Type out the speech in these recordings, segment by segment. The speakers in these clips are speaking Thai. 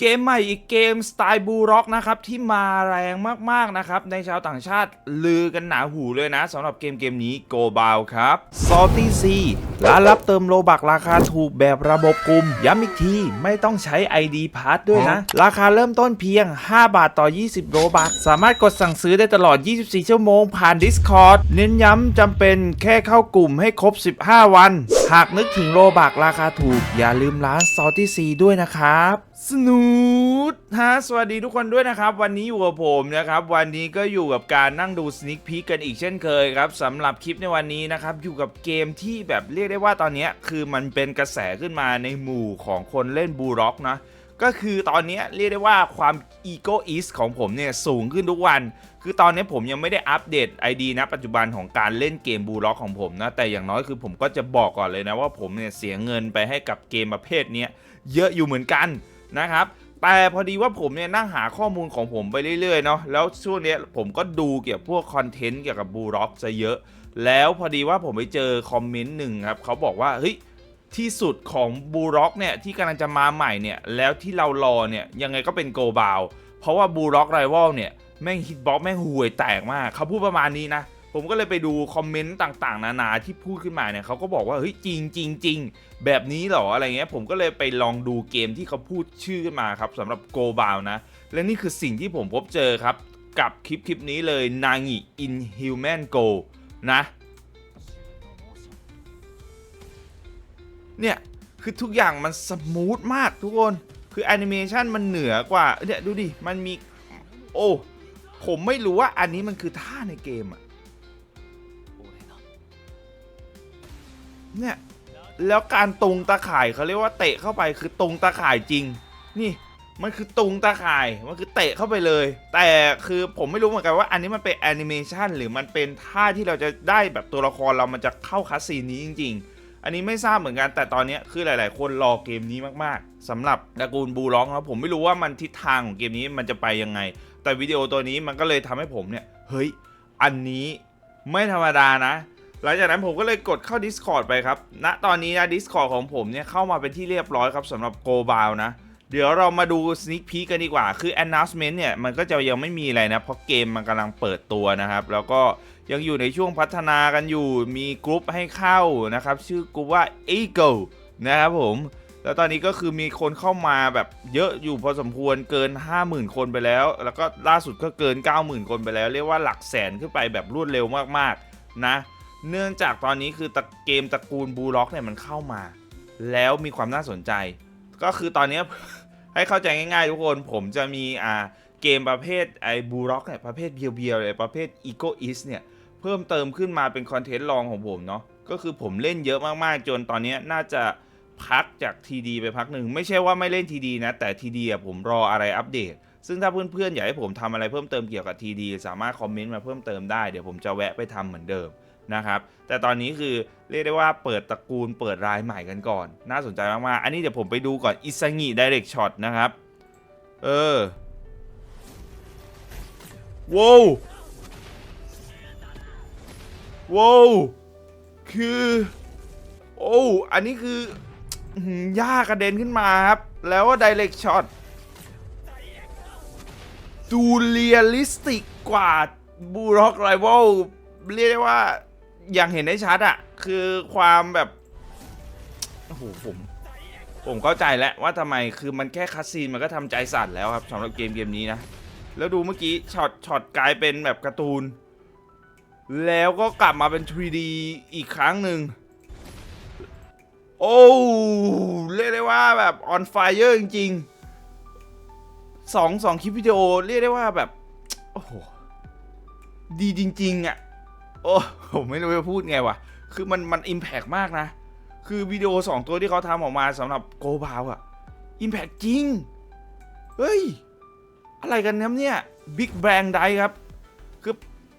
เกมใหม่อีกเกมสไตล์บูร็อกนะครับที่มาแรงมากๆนะครับในชาวต่างชาติลือกันหนาหูเลยนะสำหรับเกมเกมนี้ Go b o u ครับ Salty Sea ร้านรับเติมโลบักราคาถูกแบบระบบกลุ่ม ย้ำอีกที ไม่ต้องใช้ ID p a s s ด้วยนะ ราคาเริ่มต้นเพียง 5 บาทต่อ 20 โลบัก สามารถกดสั่งซื้อได้ตลอด 24 ชั่วโมงผ่าน Discord เน้นย้ำจำเป็นแค่เข้ากลุ่มให้ครบ 15 วัน หากนึกถึงโลบักราคาถูก อย่าลืมร้าน Salty Sea ด้วยนะครับสนูดฮะสวัสดีทุกคนด้วยนะครับ วันนี้อยู่กับผมนะครับ วันนี้ก็อยู่กับการนั่งดูส n ิ a k พีกันอีกเช่นเคยครับสำหรับคลิปในวันนี้นะครับ อยู่กับเกมที่แบบเรียกได้ว่าตอนนี้คือมันเป็นกระแสขึ้นมาในหมู่ของคนเล่นบูร็อกนะก็คือตอนนี้เรียกได้ว่าความอีโกอิสของผมเนี่ยสูงขึ้นทุกวัน คือตอนนี้ผมยังไม่ได้อัปเดต ID นะปัจจุบันของการเล่นเกมบูร็อกของผมนะ แต่อย่างน้อยคือผมก็จะบอกก่อนเลยนะว่าผมเนี่ยเสียเงินไปให้กับเกมประเภทนี้เยอะอยู่เหมือนกัน นะครับแต่พอดีว่าผมเนี่ยนั่งหาข้อมูลของผมไปเรื่อยๆเนาะแล้วช่วงนี้ผมก็ดูเกี่ยวกับพวกคอนเทนต์เกี่ยวกับบูร็อกซะเยอะ แล้วพอดีว่าผมไปเจอคอมเมนต์หนึ่งครับเขาบอกว่าเฮ้ยที่สุดของบูร็อกเนี่ยที่กำลังจะมาใหม่เนี่ยแล้วที่เรารอเนี่ยยังไงก็เป็นโกบาวเพราะว่าบูร็อกไรว l เนี่ยแม่งฮิตบ็อกแม่งห่วยแตกมากเขาพูดประมาณนี้นะ ผมก็เลยไปดูคอมเมนต์ต่างๆ นานาที่พูดขึ้นมาเนี่ยเขาก็บอกว่าเฮ้ยจริงจริงจริงแบบนี้เหรออะไรเงี้ยผมก็เลยไปลองดูเกมที่เขาพูดชื่อขึ้นมาครับสำหรับโกบาวนะ และนี่คือสิ่งที่ผมพบเจอครับ กับคลิปคลิปนี้เลยนางิอินฮิวแมนโกนะ เนี่ย คือทุกอย่างมันสมูทมากทุกคน คือแอนิเมชันมันเหนือกว่าเนี่ยดูดิ มันมี โอ้ ผมไม่รู้ว่าอันนี้มันคือท่าในเกมอะ เนี่ยแล้วการตรงตาข่ายเขาเรียกว่าเตะเข้าไปคือตรงตาข่ายจริง นี่มันคือตรงตาข่ายมันคือเตะเข้าไปเลย แต่คือผมไม่รู้เหมือนกันว่า อันนี้มันเป็นแอนิเมชันหรือมันเป็นท่าที่เราจะได้แบบตัวละครเรามันจะเข้าคัสซีนนี้จริง ๆ อันนี้ไม่ทราบเหมือนกันแต่ตอนนี้คือหลาย ๆ คนรอเกมนี้มากๆสำหรับตระกูลบูล็อกนะผมไม่รู้ว่ามันทิศทางของเกมนี้มันจะไปยังไง แต่วิดีโอตัวนี้มันก็เลยทำให้ผมเนี่ยเฮ้ยอันนี้ไม่ธรรมดานะ หลังจากนั้นผมก็เลยกดเข้า Discord ไปครับณตอนนี้นะ Discord ของผมเนี่ยเข้ามาเป็นที่เรียบร้อยครับสำหรับ Go b o u นะ เดี๋ยวเรามาดู sneak p e กันดีกว่า คือ announcement เนี่ย มันก็จะยังไม่มีอะไรนะ เพราะเกมมันกำลังเปิดตัวนะครับ แล้วก็ยังอยู่ในช่วงพัฒนากันอยู่ มีกรุ๊ปให้เข้านะครับ ชื่อกรุ๊ปว่า Eagle นะครับผมแล้วตอนนี้ก็คือมีคนเข้ามาแบบเยอะอยู่พอสมควรเกิน 50,000 คนไปแล้ว แล้วก็ล่าสุดก็เกิน 90,000 คนไปแล้ว เรียกว่าหลักแสนขึ้นไปแบบรวดเร็วมากๆนะ เนื่องจากตอนนี้คือตเกมตระกูลบูล็อกเนี่ยมันเข้ามา แล้วมีความน่าสนใจ ก็คือตอนนี้ให้เข้าใจง่ายๆ ทุกคนผมจะมีอ่าเกมประเภทไอ้บูล็อกเนี่ยประเภทเบียวๆเลยประเภทอีโกอิสเนี่ยเพิ่มเติมขึ้นมาเป็นคอนเทนต์รองของผมเนาะก็คือผมเล่นเยอะมากๆ จนตอนนี้น่าจะพักจากทีดีไปพักหนึ่งไม่ใช่ว่าไม่เล่นทีดีนะ แต่ทีดีอะผมรออะไรอัปเดต ซึ่งถ้าเพื่อนๆอยากให้ผมทำอะไรเพิ่มเติมเกี่ยวกับทีดีสามารถคอมเมนต์มาเพิ่มเติมได้เดี๋ยวผมจะแวะไปทำเหมือนเดิม นะครับ แต่ตอนนี้คือเรียกได้ว่าเปิดตระกูลเปิดรายใหม่กันก่อน น่าสนใจมากๆ อันนี้เดี๋ยวผมไปดูก่อนอิซางิไดเรกช็อตนะครับ เออว้าวว้าวคือ โอ้ อันนี้คือย่ากระเด็นขึ้นมาครับ แล้วว่าไดเรกช็อตดูเรียลลิสติกกว่าบูร็อกไรว l เรียกได้ว่า อย่างเห็นได้ชัดอะคือความแบบโอ้โหผมผมเข้าใจแล้วว่าทำไมคือมันแค่คัสซีนมันก็ทำใจสั่นแล้วครับสำหรับเกมเกมนี้นะ แล้วดูเมื่อกี้ช็อตช็อตกลายเป็นแบบการ์ตูน แล้วก็กลับมาเป็น 3D อีกครั้งหนึ่งโอ้เรียกได้ว่าแบบ on fire จริงๆสองสองคลิปวิดีโอเรียกได้ว่าแบบ โอ้โห ดีจริง ๆอะ โอ้ผมไม่รู้จะพูดไงวะคือมันมันอิมแพกมากนะ คือวิดีโอ 2 ตัวที่เขาทำออกมาสำหรับโกบาวอะอิมแพกจริง เฮ้ย อะไรกันครับเนี่ยบิ๊กแบงไดครับ คือ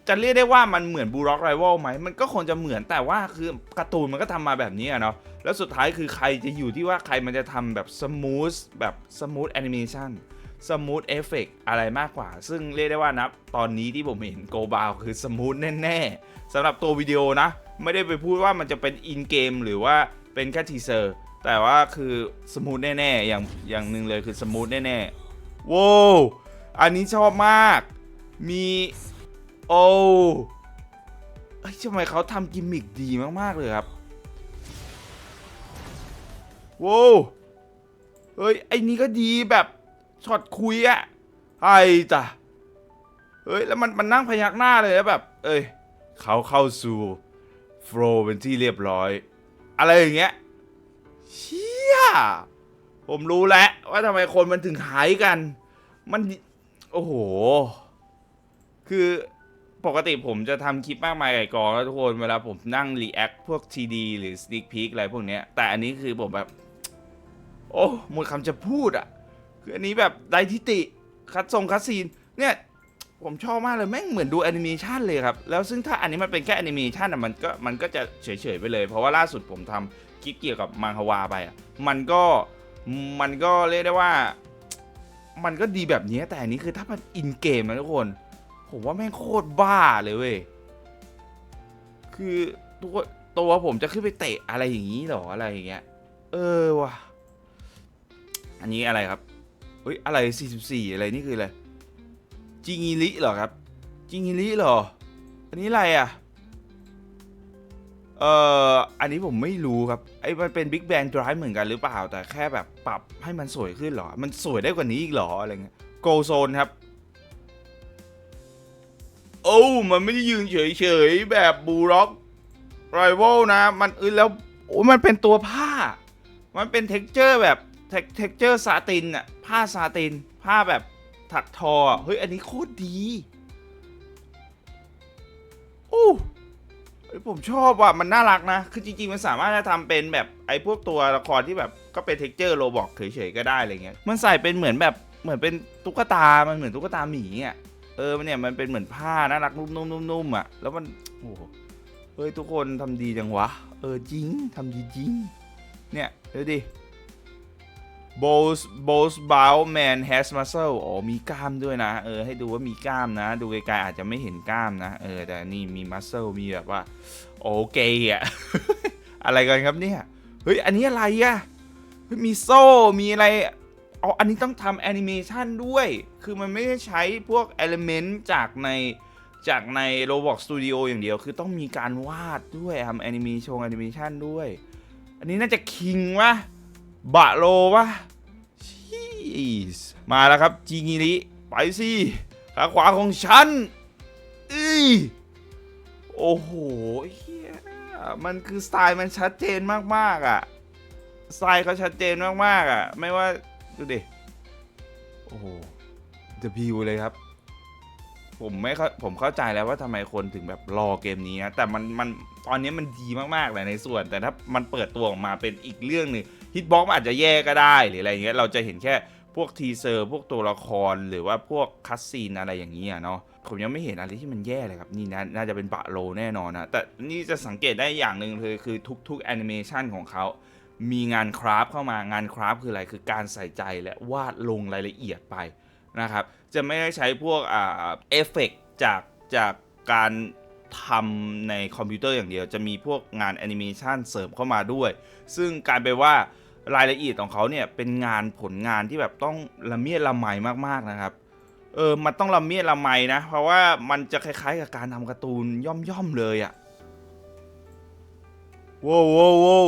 จะเรียกได้ว่ามันเหมือนบูร็อกไรว l ไหม มันก็คงจะเหมือนแต่ว่าคือการ์ตูนมันก็ทำมาแบบนี้อะเนาะ แล้วสุดท้ายคือใครจะอยู่ที่ว่าใครมันจะทำแบบสมูทแบบสมูทแอนิเมชัน สมูทเอฟเฟกอะไรมากกว่า ซึ่งเรียกได้ว่านะตอนนี้ที่ผมเห็นโกบาวคือสมูทแน่ๆสำหรับตัววิดีโอนะ ไม่ได้ไปพูดว่ามันจะเป็นอินเกมหรือว่าเป็นแค่ทีเซอร์แต่ว่าคือสมูทแน่ๆอย่างอย่างหนึ่งเลยคือสมูทแน่ๆว้าวอันนี้ชอบมาก มีโอ้เฮ้ยทำไมเขาทำกิมมิกดีมากๆเลยครับว้าวเฮ้ยไอ้นี่ก็ดีแบบ ช็อตคุยอะไอ้จ้ะเฮ้ยแล้วมันมันนั่งพยักหน้าเลยแล้วแบบ เอ้ยเขาเข้าสู่โฟล์เป็นที่เรียบร้อย อะไรอย่างเงี้ยเชี่ยผมรู้แล้วว่าทำไมคนมันถึงหายกัน มัน โอ้โห คือปกติผมจะทำคลิปมากมายไก่กองแล้วทุกคนเวลาผมนั่งรีแอคพวกทีดีหรือส n ิ a k พี k อะไรพวกเนี้ย แต่อันนี้คือผมแบบ โอ้หมดคำจะพูดอะ คืออันนี้แบบไดทิติ คัดทรงคัดซีน เนี่ย ผมชอบมากเลย แม่งเหมือนดูแอนิเมชันเลยครับ แล้วซึ่งถ้าอันนี้มันเป็นแค่แอนิเมชันอะมันก็มันก็จะเฉยๆไปเลย เพราะว่าล่าสุดผมทำคลิปเกี่ยวกับมังฮวาไปอะมันก็มันก็เรียกได้ว่า มันก็ดีแบบนี้แต่อันนี้คือถ้ามันอินเกมนะทุกคน ผมว่าแม่งโคตรบ้าเลยเว้ยคือตัวตัวผมจะขึ้นไปเตะอะไรอย่างนี้หรออะไรอย่างเงี้ย เออว่ะ อันนี้อะไรครับ เฮ้ยอะไร 44 อะไรนี่คืออะไรจิงิริเหรอครับจิงิริเหรอ อันนี้อะไรอะ เอ่อ อันนี้ผมไม่รู้ครับ ไอ้มันเป็น Big Bang Drive เหมือนกันหรือเปล่า แต่แค่แบบปรับให้มันสวยขึ้นเหรอ มันสวยได้กว่านี้อีกเหรออะไรเงี้ย Go Zone ครับ โอ้มันไม่ได้ยืนเฉยๆ แบบบูร็อกไรวลนะ มันเออแล้วโอ้มันเป็นตัวผ้า มันเป็นเท็กเจอร์แบบ เท็กเจอร์ซาตินอะผ้าซาติน ผ้าแบบถักทอเฮ้ย อันนี้โคตรดีโอ้ยผมชอบว่ะมันน่ารักนะ คือจริง ๆ มันสามารถจะทำเป็นแบบไอ้พวกตัวละครที่แบบก็เป็นเท็กเจอร์โรบอกเฉยๆก็ได้อะไรเงี้ย มันใส่เป็นเหมือนแบบเหมือนเป็นตุ๊กตา มันเหมือนตุ๊กตาหมีอะ เออ มันเนี่ยมันเป็นเหมือนผ้าน่ารักนุ่มๆๆๆอะ แล้วมันโอ้เฮ้ยทุกคนทำดีจังวะ เออจริงทำดีจริง เนี่ยดูดิ Boss Boss Bow Man has muscle อ๋อมีกล้ามด้วยนะ เออ ให้ดูว่ามีกล้ามนะ ดูไกลๆอาจจะไม่เห็นกล้ามนะ เออ แต่นี่มี muscle มีแบบว่า โอเคอะอะไรกันครับเนี่ย เฮ้ย อันนี้อะไรอะมีโซ่ มีอะไรอ๋ออันนี้ต้องทำแอนิเมชันด้วย คือมันไม่ได้ใช้พวกเอลเมนต์จากในจากใน Roblox Studio อย่างเดียว คือต้องมีการวาดด้วยทำแอนิเมชันแอนิเมชันด้วย อันนี้น่าจะคิงวะ บะโลวะชีสมาแล้วครับจิงิริไปสิขาขวาของฉันอีโอ้โหเฮียมันคือสไตล์มันชัดเจนมากๆอะสไตล์เขาชัดเจนมากๆอะ ไม่ว่าดูดิโอ้โหจะพิวเลยครับ ผมไม่เข้าผมเข้าใจแล้วว่าทำไมคนถึงแบบรอเกมนี้นะแต่มันมันตอนนี้มันดีมากๆเลยในส่วน แต่ถ้ามันเปิดตัวออกมาเป็นอีกเรื่องหนึ่ง ฮิตบ็อกมันอาจจะแย่ก็ได้หรืออะไรอย่างเงี้ยเราจะเห็นแค่พวกทีเซอร์พวกตัวละครหรือว่าพวกคัสซีนอะไรอย่างนี้อะเนาะผมยังไม่เห็นอะไรที่มันแย่เลยครับนี่นะน่าจะเป็นบะโลแน่นอนนะแต่นี่จะสังเกตได้อย่างหนึ่งเลยคือทุกๆแอนิเมชันของเขามีงานคราฟเข้ามางานคราฟคืออะไรคือการใส่ใจและวาดลงรายละเอียดไปนะครับ จะไม่ได้ใช้พวกอ่าเอฟเฟกจากจากการทำในคอมพิวเตอร์อย่างเดียว จะมีพวกงานแอนิเมชันเสริมเข้ามาด้วย ซึ่งกลารไปว่า รายละเอียดของเขาเนี่ยเป็นงานผลงานที่แบบต้องละเมียดละไมมากๆนะครับ เออมันต้องละเมียดละไมนะ เพราะว่ามันจะคล้ายๆกับการทำการ์ตูนย่อมๆเลยอะโว้วโว้วโว้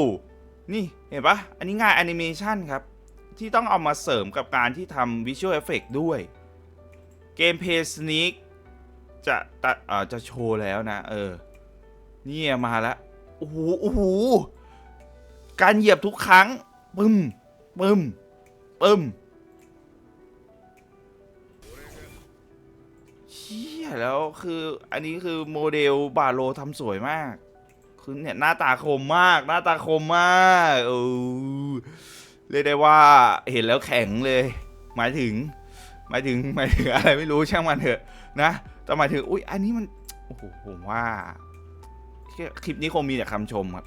นี่เห็นปะอันนี้งานแอนิเมชันครับ ที่ต้องเอามาเสริมกับการที่ทำวิชวลเอฟเฟกด้วยเกมเพย์สน k จะตัดเอ่อจะโชว์แล้วนะ เออ นี่มาแล้วโอ้โหโอ้โหการเหยียบทุกครั้ง ปึ้มปึ้มปึ้มเชี่ยแล้วคืออันนี้คือโมเดลบาโลทำสวยมาก คือเนี่ยหน้าตาคมมาก หน้าตาคมมากเออเรียกได้ว่าเห็นแล้วแข็งเลย หมายถึง หมายถึงหมายถึงอะไรไม่รู้ช่างมันเถอะนะแต่หมายถึงอุ้ยอันนี้มันโอ้โหผมว่าคลิปนี้คงมีแต่คำชมครับ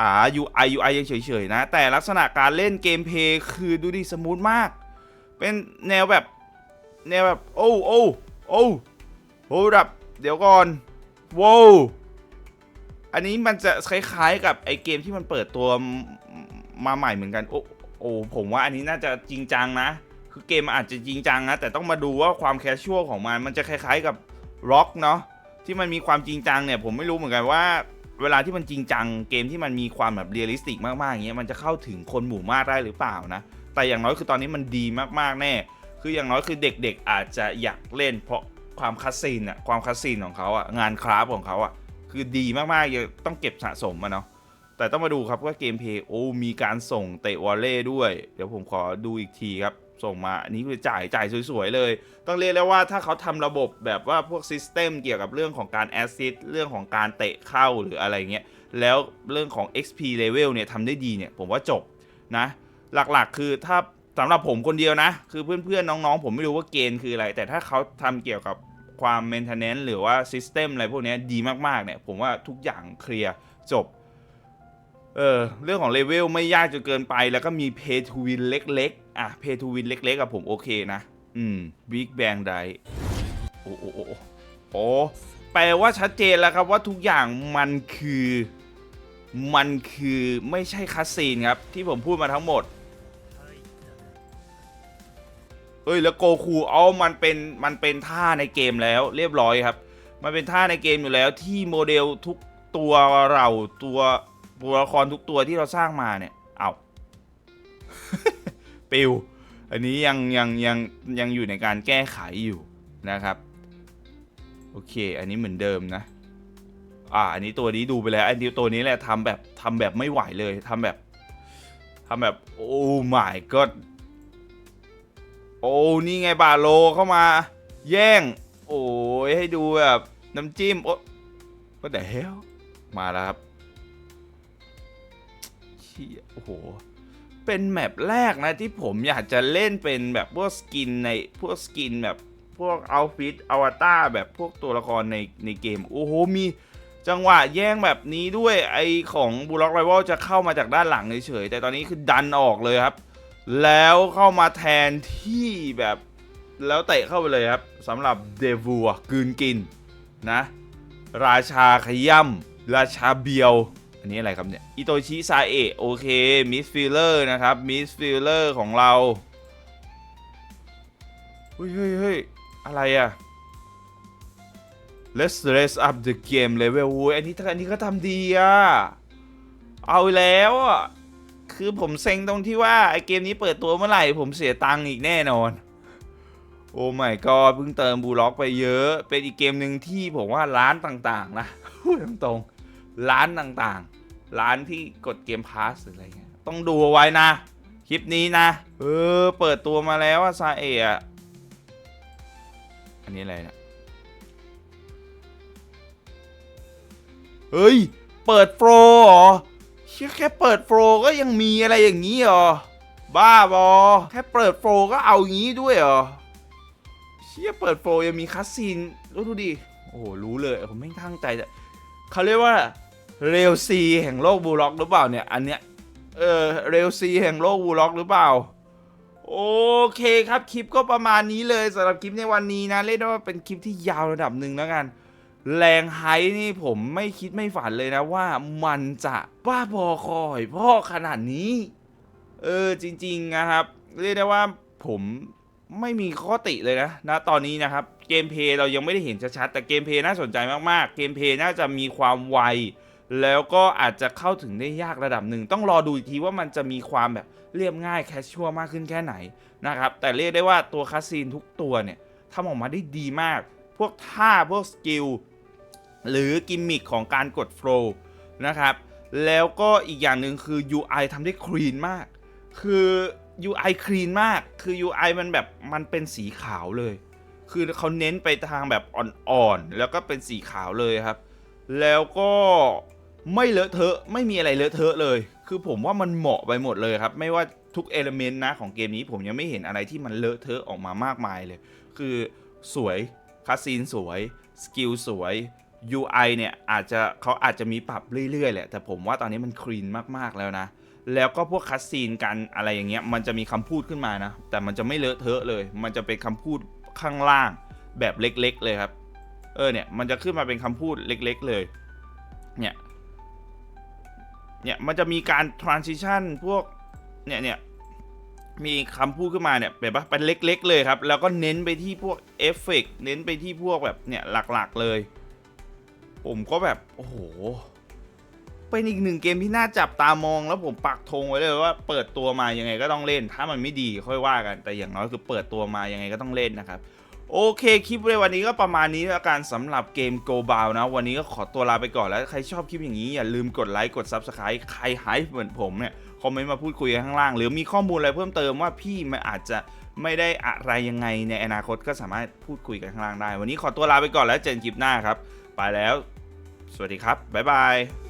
อ่า UI UI ยังเฉยๆนะ แต่ลักษณะการเล่นเกมเพย์คือดูดิสมูทมาก เป็นแนวแบบ แนวแบบ โอ้โอ้โอ้โหดับ เดี๋ยวก่อนว้าวอันนี้มันจะคล้ายๆกับไอเกมที่มันเปิดตัวมาใหม่เหมือนกัน โอ้โอ้ผมว่าอันนี้น่าจะจริงจังนะ คือเกมอาจจะจริงจังนะ แต่ต้องมาดูว่าความแคชชวลของมัน มันจะคล้ายๆกับร็อกเนาะที่มันมีความจริงจังเนี่ย ผมไม่รู้เหมือนกันว่า เวลาที่มันจริงจังเกมที่มันมีความแบบเรียลลิสติกมากๆอย่างเงี้ยมันจะเข้าถึงคนหมู่มากได้หรือเปล่านะ แต่อย่างน้อยคือตอนนี้มันดีมากๆแน่ คืออย่างน้อยคือเด็กๆ อาจจะอยากเล่นเพราะความคัสซีนอะความคัสซีนของเขาอะงานคราฟของเขาอะคือดีมากๆยังต้องเก็บสะสมมาเนาะแต่ต้องมาดูครับว่าเกมเพย์โอ้มีการส่งเตะวอลเล่ด้วย เดี๋ยวผมขอดูอีกทีครับ ส่งมาอันนี้คือจ่ายจ่ายสวยๆเลย ต้องเรียกแล้วว่าถ้าเขาทำระบบแบบว่าพวกซิสเต็มเกี่ยวกับเรื่องของการแอสซิสเรื่องของการเตะเข้าหรืออะไรเงี้ย แล้วเรื่องของ XP level เนี่ยทำได้ดีเนี่ย ผมว่าจบนะ หลักๆคือถ้าสำหรับผมคนเดียวนะ คือเพื่อนๆ น้องๆ ผมไม่รู้ว่าเกณฑ์คืออะไร แต่ถ้าเขาทำเกี่ยวกับความ maintenance หรือว่า system อะไรพวกนี้ดีมากๆ เนี่ย ผมว่าทุกอย่างเคลียร์จบ เออเรื่องของเลเวลไม่ยากจนเกินไป แล้วก็มี pay to win เล็ก อะ pay to win เล็กๆกับผมโอเคนะ อืม big bang die โอ้โอ้โอ้โอ้โอ้แปลว่าชัดเจนแล้วครับว่าทุกอย่างมันคือ มันคือไม่ใช่คัสซีนครับ ที่ผมพูดมาทั้งหมดเฮ้ยแล้วโกคูเอามันเป็นมันเป็นท่าในเกมแล้วเรียบร้อยครับ มันเป็นท่าในเกมอยู่แล้วที่โมเดลทุกตัวเราตัวตัวละครทุกตัวที่เราสร้างมาเนี่ย เอา ปิวอันนี้ยังยังยังยังอยู่ในการแก้ไขอยู่นะครับโอเค อันนี้เหมือนเดิมนะ อ่า อันนี้ตัวนี้ดูไปแล้ว อันนี้ตัวนี้แหละทำแบบทำแบบไม่ไหวเลยทำแบบทำแบบโอ้ my god โอ้นี่ไงบาโลเข้ามา แย่ง โอ้ยให้ดูแบบน้ำจิ้มโอ้ก็แต่เฮลมาแล้วครับเชี่ยโอ้โห เป็นแมปแรกนะที่ผมอยากจะเล่นเป็นแบบพวกสกินในพวกสกินแบบพวกเอาฟิตอวตารแบบพวกตัวละครในในเกม โอ้โห มีจังหวะแย่งแบบนี้ด้วยไอของบูล็อกไรวลจะเข้ามาจากด้านหลังเฉยๆแต่ตอนนี้คือดันออกเลยครับ แล้วเข้ามาแทนที่แบบแล้วเตะเข้าไปเลยครับสำหรับเดวัวกืนกินนะ ราชาขย่ำราชาเบียว อันนี้อะไรครับเนี่ยอิโตชิซาเอะโอเคมิสฟิลเลอร์นะครับมิสฟิลเลอร์ของเราเฮ้ยเฮ้ยเฮ้ยอะไรอะ Let's raise up the game level โอ้ยอันนี้อันนี้ก็ทำดีอะเอาแล้วอะคือผมเซ็งตรงที่ว่าไอเกมนี้เปิดตัวเมื่อไหร่ ผมเสียตังค์อีกแน่นอน โอ้ my god เพิ่งเติมบูล็อกไปเยอะ เป็นอีกเกมหนึ่งที่ผมว่าร้านต่างๆ นะพูดตรงๆ ร้านต่างๆ ร้านที่กดเกมพาสหรืออะไรเงี้ยต้องดูเอาไว้นะ คลิปนี้นะ เออ เปิดตัวมาแล้วอะซาเอะอันนี้อะไรเนะเฮ้ย เปิดโฟรหรอเชี่ยแค่เปิดโฟรก็ยังมีอะไรอย่างนี้หรอ บ้าบอ แค่เปิดโฟรก็เอาอย่างนี้ด้วยหรอเชี่ยเปิดโฟรยังมีคัสซีนดูดูดิ โอ้โห รู้เลยผมไม่ตั้งใจจะเขาเรียกว่า เรลซีแห่งโลกบูล็อกหรือเปล่าเนี่ย อันเนี้ย เออเรลซีแห่งโลกบูล็อกหรือเปล่า โอเคครับคลิปก็ประมาณนี้เลยสำหรับคลิปในวันนี้นะ เรียกได้ว่าเป็นคลิปที่ยาวระดับหนึ่งแล้วกัน แรงไฮนี่ผมไม่คิดไม่ฝันเลยนะว่ามันจะบ้าบอคอยพ่อขนาดนี้ เออจริงๆนะครับ เรียกได้ว่าผมไม่มีข้อติเลยนะนะตอนนี้นะครับเกมเพย์เรายังไม่ได้เห็นชัดๆแต่เกมเพย์น่าสนใจมากๆ เกมเพย์น่าจะมีความไว แล้วก็อาจจะเข้าถึงได้ยากระดับหนึ่ง ต้องรอดูอีกทีว่ามันจะมีความแบบเรียบง่ายแคชชัวมากขึ้นแค่ไหนนะครับ แต่เรียกได้ว่าตัวคัสซีนทุกตัวเนี่ยทำออกมาได้ดีมาก พวกท่าพวกสกิลหรือกิมมิคของการกดโฟล์นะครับ แล้วก็อีกอย่างหนึ่งคือ UI ทำได้คลีนมาก คือ UI คลีนมาก คือ UI มันแบบมันเป็นสีขาวเลย คือเขาเน้นไปทางแบบอ่อนๆ แล้วก็เป็นสีขาวเลยครับ แล้วก็ ไม่เลอะเทอะไม่มีอะไรเลอะเทอะเลย คือผมว่ามันเหมาะไปหมดเลยครับ ไม่ว่าทุกเอลเมนต์นะของเกมนี้ผมยังไม่เห็นอะไรที่มันเลอะเทอะออกมามากมายเลย คือสวยคาซีนสวย สกิลสวย UI เนี่ยอาจจะเขาอาจจะมีปรับเรื่อยๆแหละ แต่ผมว่าตอนนี้มันคลีนมากๆแล้วนะ แล้วก็พวกคัสซีนกันอะไรอย่างเงี้ยมันจะมีคำพูดขึ้นมานะ แต่มันจะไม่เลอะเทอะเลย มันจะเป็นคำพูดข้างล่างแบบเล็กๆเลยครับ เออเนี่ยมันจะขึ้นมาเป็นคำพูดเล็ก ๆ เลย เนี่ยมันจะมีการ transition พวกเนี่ยเนี่ยมีคำพูดขึ้นมาเนี่ยเป็นปะเป็นเล็ก ๆ เลยครับ แล้วก็เน้นไปที่พวกเอฟเฟกเน้นไปที่พวกแบบเนี่ยหลักๆเลย ผมก็แบบ โอ้โห เป็นอีกหนึ่งเกมที่น่าจับตามองแล้วผมปักธงไว้เลยว่าเปิดตัวมายังไงก็ต้องเล่น ถ้ามันไม่ดีค่อยว่ากัน แต่อย่างน้อยคือเปิดตัวมายังไงก็ต้องเล่นนะครับ โอเคคลิปในวันนี้ก็ประมาณนี้แล้วกันสำหรับเกม Go b o u นะ วันนี้ก็ขอตัวลาไปก่อนแล้ว ใครชอบคลิปอย่างนี้อย่าลืมกดไลค์กด Subscribe ใครหายเหมือนผมเนี่ยคอมเมนต์มาพูดคุยกันข้างล่าง หรือมีข้อมูลอะไรเพิ่มเติมว่าพี่มันอาจจะไม่ได้อะไรยังไงในอนาคตก็สามารถพูดคุยกันข้างล่างได้ วันนี้ขอตัวลาไปก่อนแล้วเจอกันคลิปหน้าครับ ไปแล้ว สวัสดีครับบ๊ายบาย